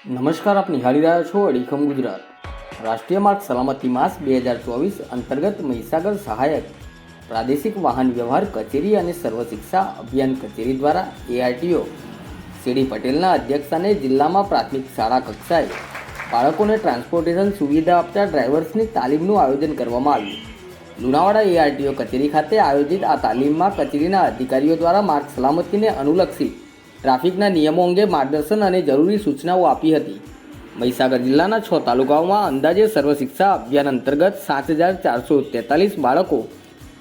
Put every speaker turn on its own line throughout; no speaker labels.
નમસ્કાર, આપ નિહાળી રહ્યા છો અડીખમ ગુજરાત. રાષ્ટ્રીય માર્ગ સલામતી માસ બે હજાર ચોવીસ અંતર્ગત મહીસાગર સહાયક પ્રાદેશિક વાહન વ્યવહાર કચેરી અને સર્વ શિક્ષા અભિયાન કચેરી દ્વારા એઆરટીઓ સીડી પટેલના અધ્યક્ષસ્થાને જિલ્લામાં પ્રાથમિક શાળા કક્ષાએ બાળકોને ટ્રાન્સપોર્ટેશન સુવિધા આપતા ડ્રાઈવર્સની તાલીમનું આયોજન કરવામાં આવ્યું. લુણાવાડા એઆરટીઓ કચેરી ખાતે આયોજિત આ તાલીમમાં કચેરીના અધિકારીઓ દ્વારા માર્ગ સલામતીને અનુલક્ષી ટ્રાફિકના નિયમો અંગે માર્ગદર્શન અને જરૂરી સૂચનાઓ આપી હતી. મહીસાગર જિલ્લાના છ તાલુકાઓમાં અંદાજે સર્વ શિક્ષા અભિયાન અંતર્ગત સાત હજાર ચારસો તેતાલીસ બાળકો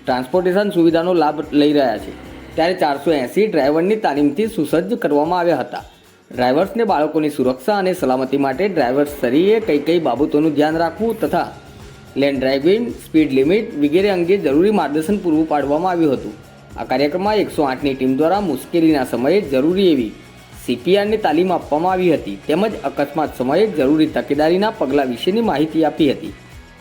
ટ્રાન્સપોર્ટેશન સુવિધાનો લાભ લઈ રહ્યા છે. ત્યારે ચારસો એંસી ડ્રાઈવરની તાલીમથી સુસજ્જ કરવામાં આવ્યા હતા. ડ્રાઈવર્સને બાળકોની સુરક્ષા અને સલામતી માટે ડ્રાઈવર્સ સરીએ કઈ કઈ બાબતોનું ધ્યાન રાખવું તથા લેન્ડ ડ્રાઇવિંગ, સ્પીડ લિમિટ વગેરે અંગે જરૂરી માર્ગદર્શન પૂરું પાડવામાં આવ્યું હતું. આ કાર્યક્રમમાં એકસો આઠની ટીમ દ્વારા મુશ્કેલીના સમયે જરૂરી એવી સીપીઆરની તાલીમ આપવામાં આવી હતી તેમજ અકસ્માત સમયે જરૂરી તકેદારીના પગલાં વિશેની માહિતી આપી હતી.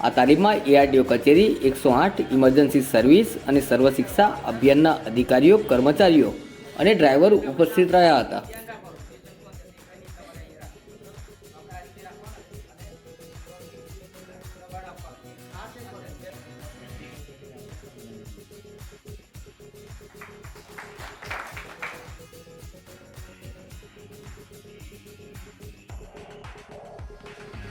આ તાલીમમાં એઆરડીઓ કચેરી, એકસો આઠ ઇમરજન્સી સર્વિસ અને સર્વશિક્ષા અભિયાનના અધિકારીઓ, કર્મચારીઓ અને ડ્રાઈવર ઉપસ્થિત રહ્યા હતા.